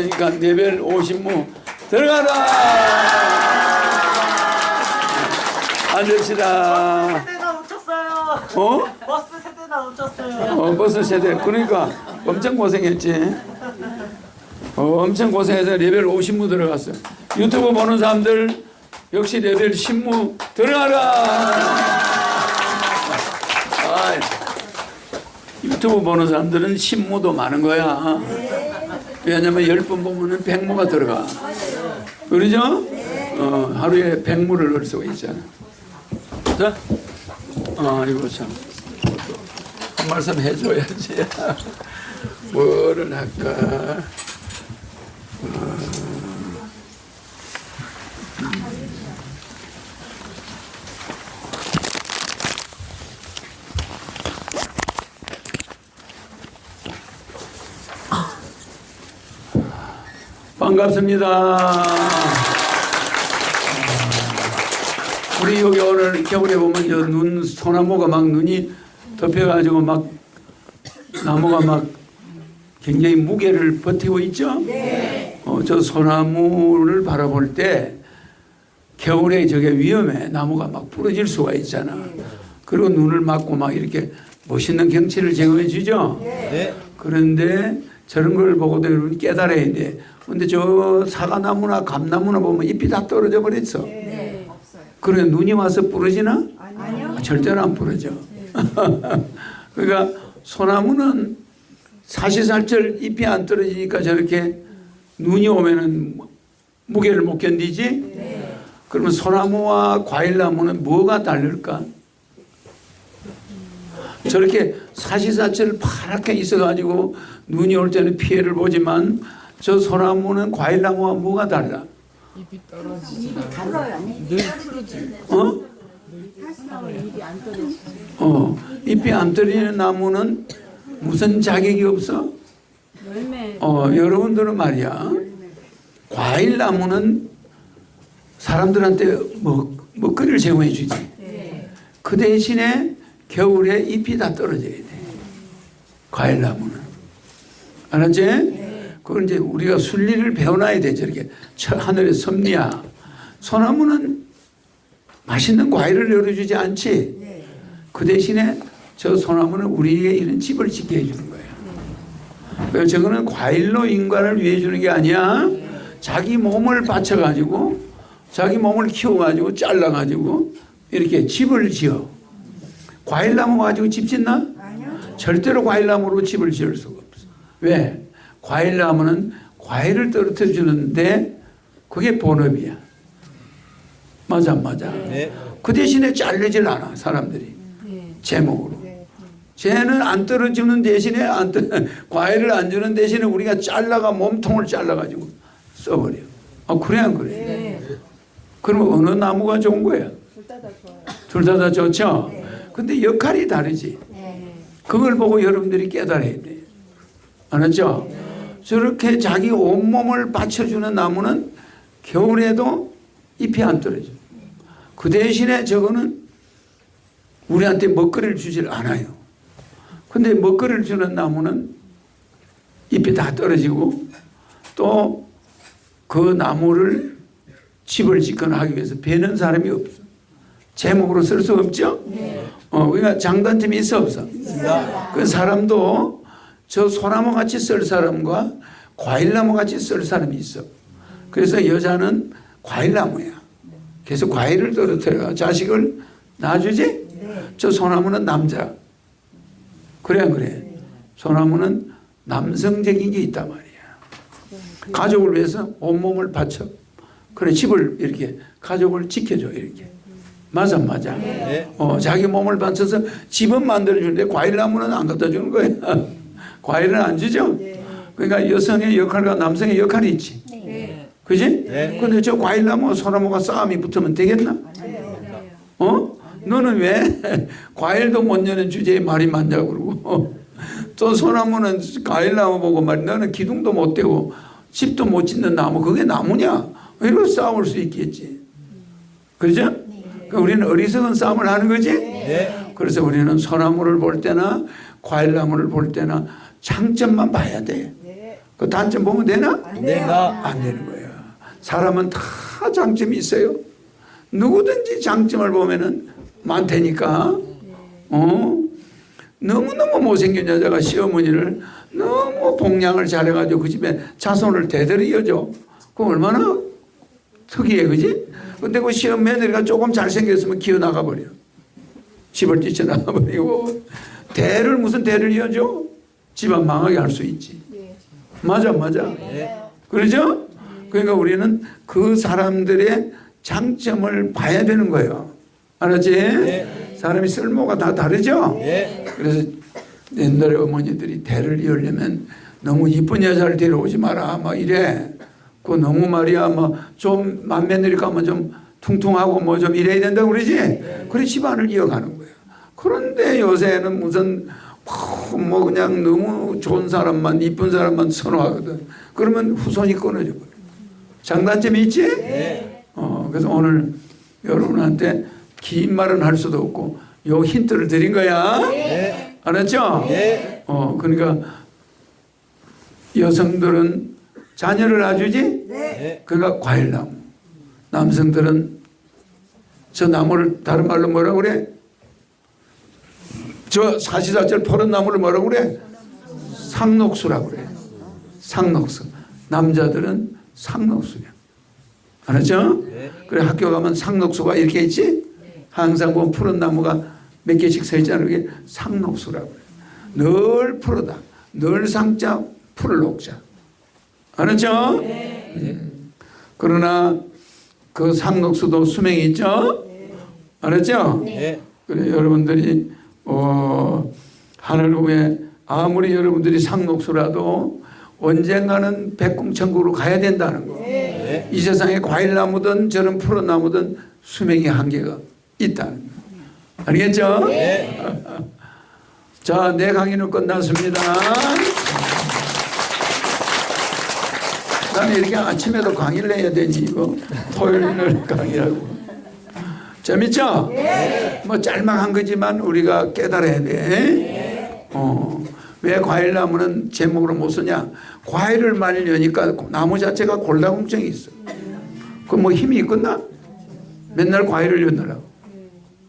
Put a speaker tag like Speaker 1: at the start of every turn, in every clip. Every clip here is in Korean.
Speaker 1: 왔으니까 레벨 50무 들어가라! 앉읍시다.
Speaker 2: 어? 버스 세대나 훔쳤어요.
Speaker 1: 어, 버스 세대. 그러니까 엄청 고생했지. 어, 엄청 고생해서 레벨 50무 들어갔어. 유튜브 보는 사람들 역시 레벨 10무 들어가라! 유튜브 보는 사람들은 10무도 많은 거야. 왜냐면 10번 보면은 100무가 들어가. 그러죠? 어, 하루에 100무를 넣을 수가 있잖아. 자, 아, 이거 참. 한 말씀 해줘야지. 뭐를 할까? 반갑습니다. 우리 여기 오늘 겨울에 보면 저 눈 소나무가 막 눈이 덮여가지고 막 나무가 막 굉장히 무게를 버티고 있죠. 어, 저 소나무를 바라볼 때 겨울에 저게 위험해 나무가 막 부러질 수가 있잖아. 그리고 눈을 맞고 막 이렇게 멋있는 경치를 제공해 주죠. 그런데 저런 걸 보고도 여러분 깨달아야 돼. 근데 저 사과나무나 감나무나 보면 잎이 다 떨어져 버렸어. 그래 눈이 와서 부러지나?
Speaker 3: 아니요.
Speaker 1: 아, 절대로 안 부러져. 그러니까 소나무는 사시살철 잎이 안 떨어지니까 저렇게 눈이 오면은 무게를 못 견디지? 그러면 소나무와 과일나무는 뭐가 다를까? 저렇게 사시사철 파랗게 있어가지고 눈이 올 때는 피해를 보지만 저 소나무는 과일나무와 뭐가 달라?
Speaker 3: 입이 달라요.
Speaker 1: 어? 어, 잎이 안 떨어지는 나무는 무슨 자격이 없어?
Speaker 3: 열매
Speaker 1: 어, 여러분들은 말이야. 과일 나무는 사람들한테 먹, 먹거리를 제공해 주지. 그 대신에 겨울에 잎이 다 떨어져야 돼. 과일 나무는. 알았지? 그걸 이제 우리가 순리를 배워놔야 돼. 저렇게 저 하늘의 섭리야. 소나무는 맛있는 과일을 열어주지 않지. 그 대신에 저 소나무는 우리에게 이런 집을 짓게 해주는 거예요. 그래서 저거는 과일로 인간을 위해 주는 게 아니야. 자기 몸을 바쳐가지고 자기 몸을 키워가지고 잘라가지고 이렇게 집을 지어. 과일나무 가지고 집 짓나? 절대로 과일나무로 집을 지을 수가 없어. 왜? 과일나무는 과일을 떨어뜨려 주는데 그게 본업이야. 맞아, 안 맞아. 그 대신에 잘리질 않아 사람들이
Speaker 3: 네.
Speaker 1: 제목으로. 쟤는 안 떨어주는 대신에 안 떨, 과일을 안 주는 대신에 우리가 잘라가 몸통을 잘라가지고 써버려. 아 그래 안 그래?
Speaker 3: 네.
Speaker 1: 그러면 어느 나무가 좋은 거야? 둘 다 다 좋죠. 근데 역할이 다르지. 그걸 보고 여러분들이 깨달아야 돼. 알았죠? 저렇게 자기 온몸을 받쳐주는 나무는 겨울에도 잎이 안 떨어져. 그 대신에 저거는 우리한테 먹거리를 주질 않아요. 근데 먹거리를 주는 나무는 잎이 다 떨어지고 또 그 나무를 집을 짓거나 하기 위해서 베는 사람이 없어. 제목으로 쓸 수 없죠? 어, 그러니까 장단점이 있어 없어? 그 사람도 저 소나무 같이 쓸 사람과 과일나무 같이 쓸 사람이 있어. 그래서 여자는 과일나무야. 그래서 과일을 떨어뜨려 자식을 낳아주지? 저 소나무는 남자. 그래 안 그래? 소나무는 남성적인 게 있단 말이야. 가족을 위해서 온몸을 바쳐. 그래 집을 이렇게 가족을 지켜줘 이렇게. 맞아 안 맞아. 어, 자기 몸을 바쳐서 집은 만들어 주는데 과일나무는 안 갖다 주는 거야. 과일은 안 주죠. 그러니까 여성의 역할과 남성의 역할이 있지.
Speaker 3: 네.
Speaker 1: 그지? 근데 저 과일나무 소나무가 싸움이 붙으면 되겠나? 어? 너는 왜 과일도 못 여는 주제에 말이 많냐고 그러고 또 소나무는 과일나무 보고 말 너는 기둥도 못 대고 집도 못 짓는 나무 그게 나무냐? 이러고 싸울 수 있겠지. 그렇죠? 그러니까 우리는 어리석은 싸움을 하는 거지? 그래서 우리는 소나무를 볼 때나 과일나무를 볼 때나 장점만 봐야 돼. 그 단점 보면 되나?
Speaker 4: 안 된다.
Speaker 1: 안 되는 거야. 사람은 다 장점이 있어요. 누구든지 장점을 보면은 많다니까. 어? 너무너무 못생긴 여자가 시어머니를 너무 봉양을 잘해가지고 그 집에 자손을 대대로 이어줘. 그 얼마나 특이해, 그지? 근데 그 시험 며느리가 조금 잘생겼으면 기어 나가버려. 집을 뛰쳐나가버리고. 대를 무슨 대를 이어줘? 집안 망하게 할 수 있지. 맞아, 맞아. 그러죠? 그러니까 우리는 그 사람들의 장점을 봐야 되는 거예요. 알았지? 사람이 쓸모가 다 다르죠?
Speaker 4: 예.
Speaker 1: 그래서 옛날에 어머니들이 대를 이으려면 너무 이쁜 여자를 데려오지 마라. 막 이래. 그 너무 말이야. 뭐좀 맏며느리 가면 좀 퉁퉁하고 뭐 좀 이래야 된다고 그러지? 그래 집안을 이어가는 거예요. 그런데 요새는 무슨 뭐 그냥 너무 좋은 사람만 이쁜 사람만 선호하거든. 그러면 후손이 끊어져 버려. 장단점이 있지? 어, 그래서 오늘 여러분한테 긴 말은 할 수도 없고 요 힌트를 드린 거야. 알았죠?
Speaker 4: 예.
Speaker 1: 어, 그러니까 여성들은 자녀를 낳아주지?
Speaker 4: 네.
Speaker 1: 그러니까 과일나무. 남성들은 저 나무를 다른 말로 뭐라 그래? 저 사시사철 퍼른 나무를 뭐라 그래? 상록수라 그래. 상록수. 남자들은 상록수야. 알았죠?
Speaker 4: 네.
Speaker 1: 그래 학교 가면 상록수가 이렇게 있지? 항상 보면 푸른 나무가 몇 개씩 서 있잖아. 그게 상록수라고 그래. 늘 푸르다. 늘 상자, 푸를 녹자. 알았죠? 음. 그러나 그 상록수도 수명이 있죠? 알았죠?
Speaker 4: 예.
Speaker 1: 그래 여러분들이 어, 하늘 위에 아무리 여러분들이 상록수라도 언젠가는 백궁천국으로 가야 된다는 거.
Speaker 4: 예.
Speaker 1: 이 세상에 과일나무든 저런 푸른 나무든 수명이 한계가 있다는 거. 알겠죠?
Speaker 4: 예.
Speaker 1: 자, 내 강의는 끝났습니다. 나는 이렇게 아침에도 강의를 해야 되니 이거 토요일날 강의하고 재밌죠? 뭐 짤막한 거지만 우리가 깨달아야 돼. 어. 왜 과일 나무는 제목으로 못 쓰냐? 과일을 많이 여니까 나무 자체가 골다공증이 있어. 그뭐 힘이 있겠나? 맨날 과일을 여느라고.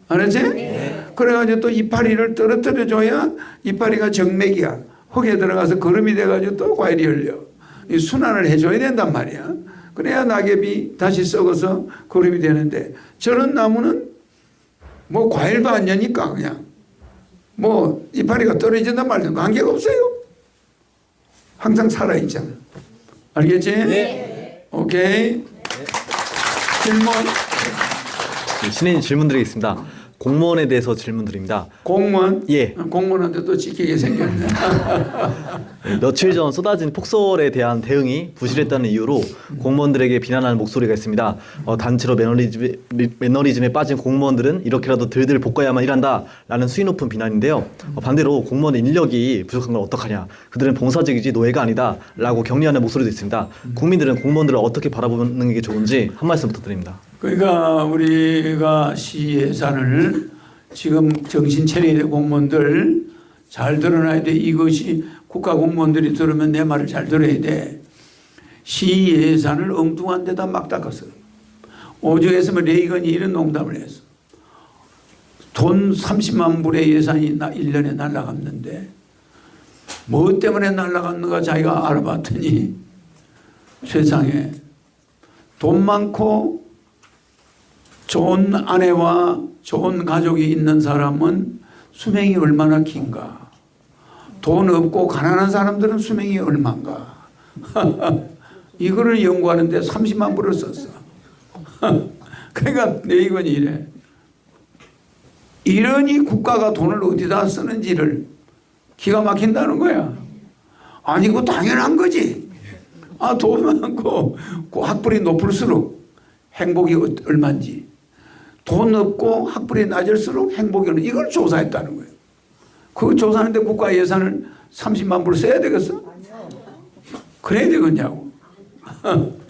Speaker 1: 알았지? 그래가지고 또 이파리를 떨어뜨려 줘야 이파리가 정맥이야. 흙에 들어가서 거름이 돼가지고 또 과일이 열려. 이 순환을 해줘야 된단 말이야. 그래야 낙엽이 다시 썩어서 거름이 되는데 저런 나무는 뭐 과일도 안 여니까 그냥 뭐 이파리가 떨어진단 말이야. 관계가 없어요. 항상 살아있잖아. 알겠지?
Speaker 4: 네.
Speaker 1: 오케이. 질문.
Speaker 5: 신인 질문 드리겠습니다. 공무원에 대해서 질문 드립니다.
Speaker 1: 공무원.
Speaker 5: 예.
Speaker 1: 공무원한테 또 지키게 생겼네.
Speaker 5: 며칠 전 쏟아진 폭설에 대한 대응이 부실했다는 이유로 공무원들에게 비난하는 목소리가 있습니다. 어, 단체로 매너리즘에, 매너리즘에 빠진 공무원들은 이렇게라도 들들 볶아야만 일한다라는 수위 높은 비난인데요. 어, 반대로 공무원 인력이 부족한 걸 어떡하냐. 그들은 봉사직이지 노예가 아니다라고 격려하는 목소리도 있습니다. 국민들은 공무원들을 어떻게 바라보는 게 좋은지 한 말씀 부탁드립니다.
Speaker 1: 그러니까 우리가 시 예산을 지금 정신 차려야 될 공무원들 잘 들어놔야 돼. 이것이 국가 공무원들이 들으면 내 말을 잘 들어야 돼. 시 예산을 엉뚱한 데다 막 닦았어. 오죽했으면 레이건이 이런 농담을 했어. 돈 30만 불의 예산이 나 1년에 날라갔는데 뭐 때문에 날라갔는가 자기가 알아봤더니 세상에 돈 많고 좋은 아내와 좋은 가족이 있는 사람은 수명이 얼마나 긴가. 돈 없고 가난한 사람들은 수명이 얼마인가. 이거를 연구하는데 30만 불을 썼어. 그러니까 네이건이 이래. 이러니 국가가 돈을 어디다 쓰는지를 기가 막힌다는 거야. 아니, 그 당연한 거지. 아, 돈 많고 그 학벌이 높을수록 행복이 어- 얼마인지. 돈 없고 학벌이 낮을수록 행복이 얼마 이걸 조사했다는 거예요. 그 조사하는데 국가 예산을 30만 불 써야 되겠어? 그래야 되겠냐고.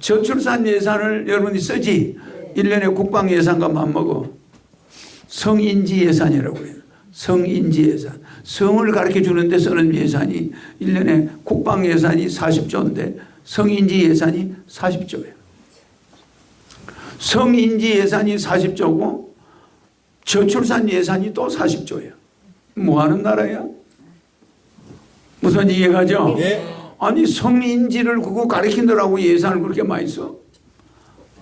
Speaker 1: 저출산 예산을 여러분이 쓰지. 1년에 국방 예산과 맞먹어. 성인지 예산이라고 해요. 성인지 예산. 성을 가르쳐 주는데 쓰는 예산이 1년에 국방 예산이 40조인데 성인지 예산이 40조예요. 성인지 예산이 40조고 저출산 예산이 또 40조예요. 뭐 하는 나라야? 무슨 이해가죠?
Speaker 4: 예.
Speaker 1: 아니 성인지를 그거 가르치느라고 예산을 그렇게 많이 써?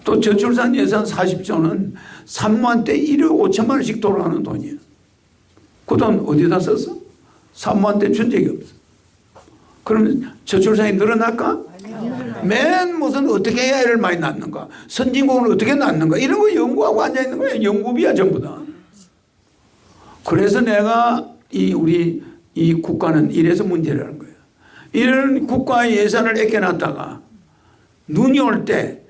Speaker 1: 또 저출산 예산 40조는 3만 대 1억 5천만 원씩 돌아가는 돈이야. 그 돈 어디다 썼어? 3만 대준 적이 없어. 그러면 저출산이 늘어날까? 맨 무슨 어떻게 해야 애를 많이 낳는가? 선진국은 어떻게 낳는가? 이런 거 연구하고 앉아 있는 거야. 연구비야 전부 다. 그래서 내가 이 우리 이 국가는 이래서 문제라는 거예요. 이런 국가 예산을 아껴놨다가 눈이 올 때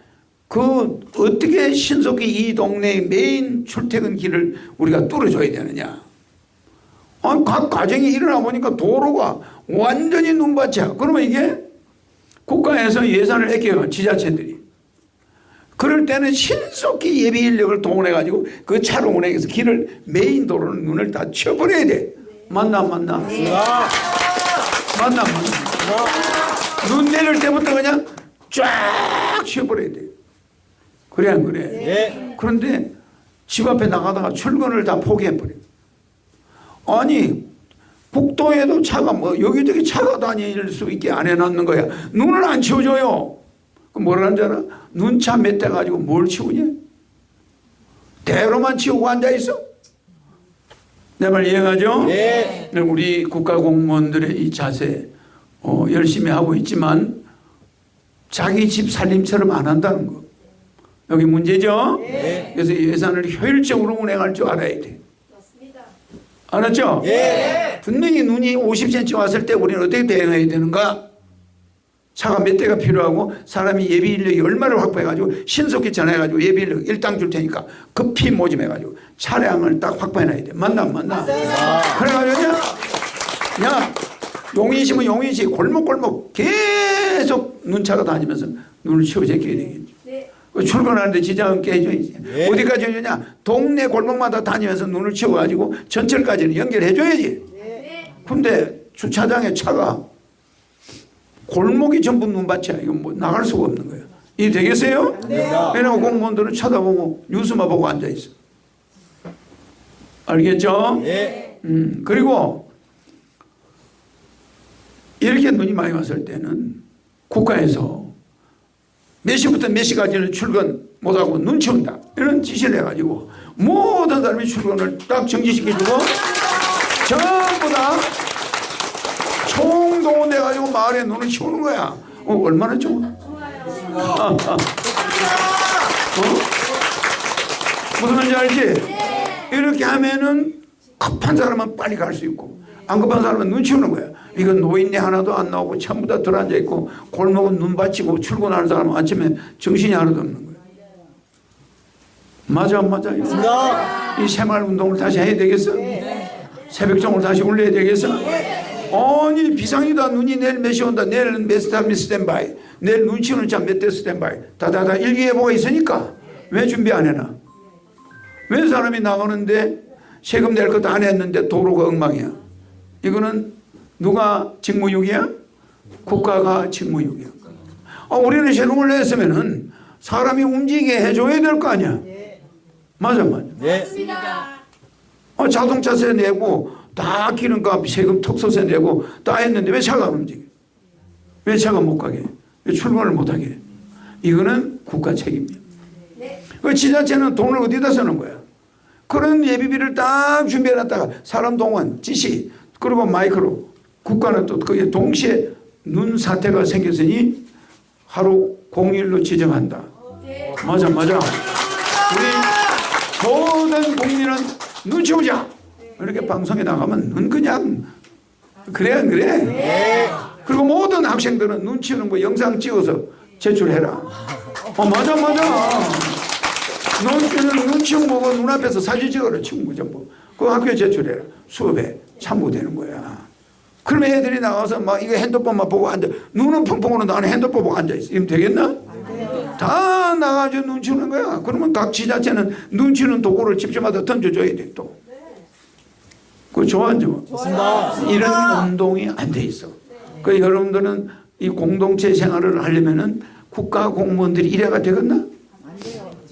Speaker 1: 그 어떻게 신속히 이 동네의 메인 출퇴근 길을 우리가 뚫어줘야 되느냐. 아, 각 가정이 일어나 보니까 도로가 완전히 눈밭이야. 그러면 이게 국가에서 예산을 아껴요. 지자체들이. 그럴 때는 신속히 예비 인력을 동원해 가지고 그 차로 운행해서 길을 메인 도로는 눈을 다 쳐버려야 돼. 맞나 안 맞나? 맞나 안 맞나? 눈 내릴 때부터 그냥 쫙 쳐버려야 돼. 그래 안 그래?
Speaker 4: 예.
Speaker 1: 그런데 집 앞에 나가다가 출근을 다 포기해 버려. 아니 국도에도 차가 뭐 여기저기 차가 다닐 수 있게 안 해놨는 거야. 눈을 안 치워줘요. 그 뭐라는 줄 알아? 눈차 몇 대 가지고 뭘 치우냐? 대로만 치우고 앉아있어? 내 말 이해가죠?
Speaker 4: 예.
Speaker 1: 우리 국가 공무원들의 이 자세 어, 열심히 하고 있지만 자기 집 살림처럼 안 한다는 거. 여기 문제죠? 그래서 예산을 효율적으로 운행할 줄 알아야 돼. 알았죠?
Speaker 4: 예.
Speaker 1: 분명히 눈이 50cm 왔을 때 우리는 어떻게 대응해야 되는가? 차가 몇 대가 필요하고 사람이 예비 인력이 얼마를 확보해가지고 신속히 전화해가지고 예비 인력 일당 줄 테니까 급히 모집해가지고 차량을 딱 확보해놔야 돼. 맞나 안 맞나? 그래가지고 야, 야 용인시면 용인시 골목골목 계속 눈차가 다니면서 눈을 치워 제껴야 되겠지. 그 출근하는데 지장 없게 해줘야지.
Speaker 4: 예.
Speaker 1: 어디까지 해주냐? 동네 골목마다 다니면서 눈을 치워가지고 전철까지는 연결해줘야지. 근데 주차장에 차가 골목이 전부 눈밭이야. 이건 뭐 나갈 수가 없는 거예요. 이 되겠어요? 왜냐면 공무원들은 쳐다보고 뉴스만 보고 앉아 있어. 알겠죠?
Speaker 4: 예.
Speaker 1: 음, 그리고 이렇게 눈이 많이 왔을 때는 국가에서 몇 시부터 몇 시까지는 출근 못하고 눈 치운다. 이런 지시를 해가지고 모든 사람이 출근을 딱 정지시켜주고 전부 다 총동원돼가지고 마을에 눈을 치우는 거야. 어, 얼마나 좋아. 어? 무슨 말인지 알지? 이렇게 하면은 급한 사람은 빨리 갈 수 있고 안 급한 사람은 눈 치우는 거야. 이건 노인네 하나도 안 나오고 전부 다 들어앉아 있고 골목은 눈 받치고 출근하는 사람은 아침에 정신이 하나도 없는 거야. 맞아 안 맞아? 이 새마을 운동을 다시 해야 되겠어? 새벽종을 다시 올려야 되겠어? 아니 비상이다 눈이 내일 몇 시 온다 내일은 몇 시간 스탠바이 내일 눈 치우는 차몇대 스탠바이 다다다 일기예보가 있으니까 왜 준비 안 해놔? 왜 사람이 나가는데 세금 낼 것도 안 했는데 도로가 엉망이야 이거는 누가 직무유기야? 국가가 직무유기야 아, 우리는 세금을 냈으면은 사람이 움직이게 해줘야 될 거 아니야 맞아 맞아
Speaker 4: 예.
Speaker 1: 어, 자동차세 내고 다 기름값 세금 특소세 내고 다 했는데 왜 차가 안 움직여? 왜 차가 못 가게? 왜 출근을 못 하게? 이거는 국가 책임이야. 그 지자체는 돈을 어디다 쓰는 거야? 그런 예비비를 딱 준비해놨다가 사람 동원, 지시, 그리고 마이크로 국가는 또 그게 동시에 눈 사태가 생겼으니 하루 공휴일로 지정한다. 맞아, 맞아. 우리 모든 국민은 눈 치우자. 이렇게 방송에 나가면 눈 그냥 그래 안 그래? 그리고 모든 학생들은 눈 치우는 거 영상 찍어서 제출해라. 어 맞아 맞아. 눈치는 눈 치운 거고 눈앞에서 사진 찍어라 치운 거 전부. 그 학교에 제출해라. 수업에 참고되는 거야. 그러면 애들이 나가서 막 이거 핸드폰만 보고 앉아. 눈은 펑펑으로 나는 핸드폰 보고 앉아 있어. 이러면 되겠나? 다 나가서 눈 치우는 거야. 그러면 각 지자체는 눈 치우는 도구를 집집마다 던져줘야 돼 또. 그거 좋아 안 좋아?
Speaker 4: 좋습니다.
Speaker 1: 이런 운동이 안 돼 있어. 그 여러분들은 이 공동체 생활을 하려면은 국가 공무원들이 이래가 되겠나?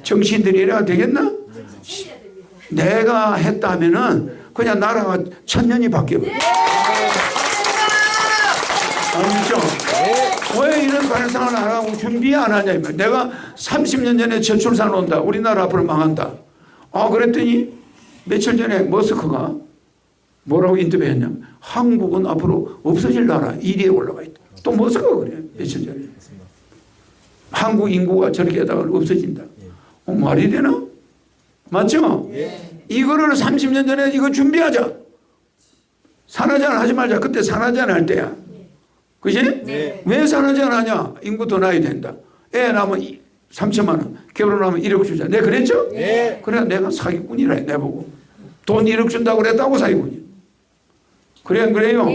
Speaker 1: 정치인들이 이래가 되겠나? 내가 했다면은 그냥 나라가 천년이 바뀌어. 아니죠? 왜 이런 발상을 안 하고 준비 안 하냐? 내가 30년 전에 저출산 온다. 우리나라 앞으로 망한다. 아, 그랬더니 며칠 전에 머스크가 뭐라고 인터뷰했냐면 한국은 앞으로 없어질 나라 1위에 올라가 있다. 또 머스크가 그래. 며칠 전에. 한국 인구가 저렇게 하다가 없어진다. 어, 말이 되나? 맞죠? 이거를 30년 전에 이거 준비하자. 산화제한 하지 말자. 그때 산화제한 할 때야. 그지? 왜 산화제한 하냐? 인구 더 나야 된다. 애 낳으면 3천만 원, 결혼하면 1억 주자. 내가 그랬죠?
Speaker 4: 예.
Speaker 1: 그래 내가 사기꾼이라 해, 내보고. 돈 1억 준다고 그랬다고 사기꾼이. 그래 안 그래요?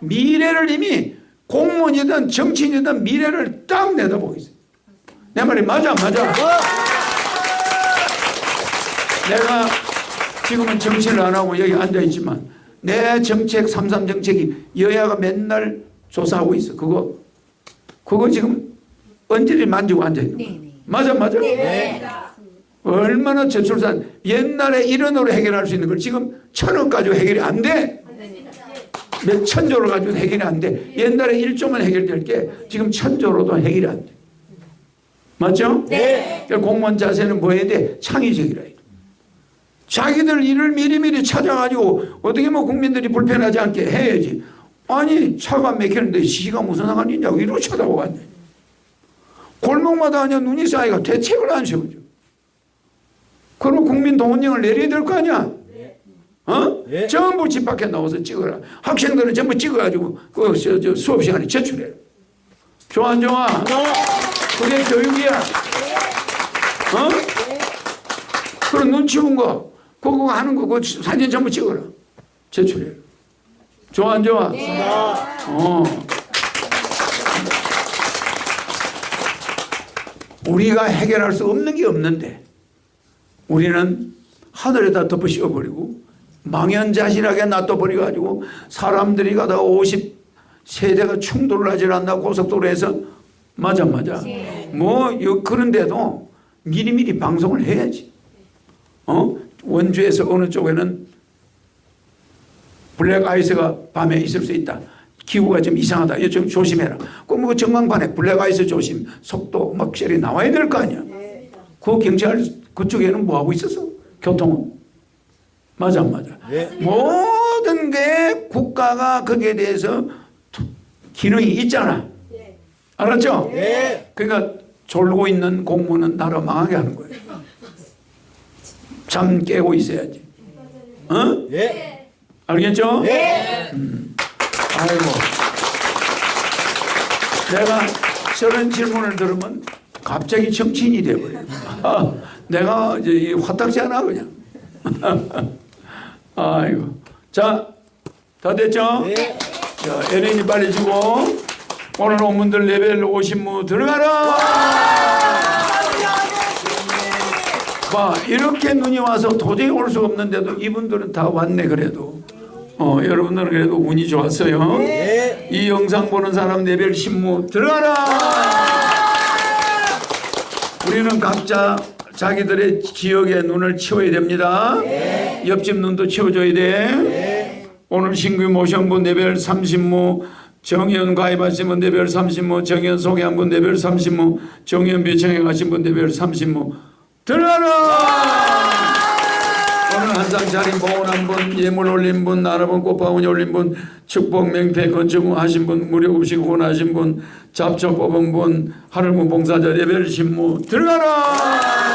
Speaker 1: 미래를 이미 공무원이든 정치인이든 미래를 딱 내다보고 있어요. 내 말이 맞아 안 맞아? 내가 지금은 정치를 안 하고 여기 앉아 있지만 내 정책 삼삼 정책이 여야가 맨날 조사하고 있어. 그거 그거 지금 언제를 만지고 앉아 있는 거야. 맞아 맞아. 얼마나 저출산 옛날에 1원으로 해결할 수 있는 걸 지금 천 원 가지고 해결이 안 돼. 몇 천조를 가지고 해결이 안 돼. 옛날에 1조만 해결될 게 지금 천조로도 해결이 안 돼. 맞죠?
Speaker 4: 네.
Speaker 1: 그러니까 공무원 자세는 뭐 해야 돼? 창의적이라 해. 자기들 일을 미리미리 찾아가지고 어떻게 뭐 국민들이 불편하지 않게 해야지. 아니 차가 막히는데 시가 무슨 상관이 있냐고 이러고 쳐다보고 앉아. 골목마다 그냥 눈이 쌓이가 대책을 안 세우죠. 그럼 국민 동원령을 내려야 될 거 아니야? 어?
Speaker 4: 예.
Speaker 1: 전부 집 밖에 나와서 찍어라. 학생들은 전부 찍어가지고 그 저, 저 수업 시간에 제출해. 좋아 안 좋아? 그게 교육이야. 어? 그런 눈치 본 거, 그거 하는 거, 그 사진 전부 찍어라. 제출해. 좋아 안 좋아? 어. 우리가 해결할 수 없는 게 없는데 우리는 하늘에다 덮어 씌워버리고 망연자실하게 놔둬버려 가지고 사람들이 가다가 50 세대가 충돌을 하질 않나 고속도로에서 맞아 맞아. 뭐 요- 그런데도 미리미리 방송을 해야지. 어? 원주에서 어느 쪽에는 블랙 아이스가 밤에 있을 수 있다. 기후가 좀 이상하다. 이거 좀 조심해라. 그럼 그 전광판에 블랙 아이스 조심, 속도 막 셀이 나와야 될 거 아니야. 그 경찰 그쪽에는 뭐 하고 있었어? 교통은 맞아 안 맞아?
Speaker 4: 예.
Speaker 1: 모든 게 국가가 거기에 대해서 기능이 있잖아. 알았죠?
Speaker 4: 예.
Speaker 1: 그러니까 졸고 있는 공무원은 나라 망하게 하는 거예요. 잠 깨고 있어야지. 어?
Speaker 4: 예.
Speaker 1: 알겠죠?
Speaker 4: 예.
Speaker 1: 아이고. 내가 저런 질문을 들으면 갑자기 정치인이 돼버려. 아, 내가 이제 이 화딱지 않아 그냥. 아이고. 자, 다 됐죠?
Speaker 4: 예.
Speaker 1: 자, 에렌이 빨리 주고 오늘 온 분들 레벨 50무 들어가라. 봐, 이렇게 눈이 와서 도저히 올 수 없는데도 이분들은 다 왔네 그래도. 어, 여러분들은 그래도 운이 좋았어요.
Speaker 4: 예.
Speaker 1: 이 영상 보는 사람 레벨 10무 들어가라. 우리는 각자 자기들의 지역의 눈을 치워야 됩니다. 옆집 눈도 치워줘야 돼. 오늘 신규 모션 분 레벨 30무, 정의원 가입하신 분 레벨 30무, 정의원 소개한 분 레벨 30무, 정의원 비청에 가신 분 레벨 30무. 들어가라! 오늘 한상 차림 보온 한 분, 예물 올린 분, 나라분 꽃바구니 올린 분, 축복 맹패 건축 하신 분, 무료 음식 후원하신 분, 잡초 뽑은 분, 하늘문 봉사자 레벨 신무 들어가라!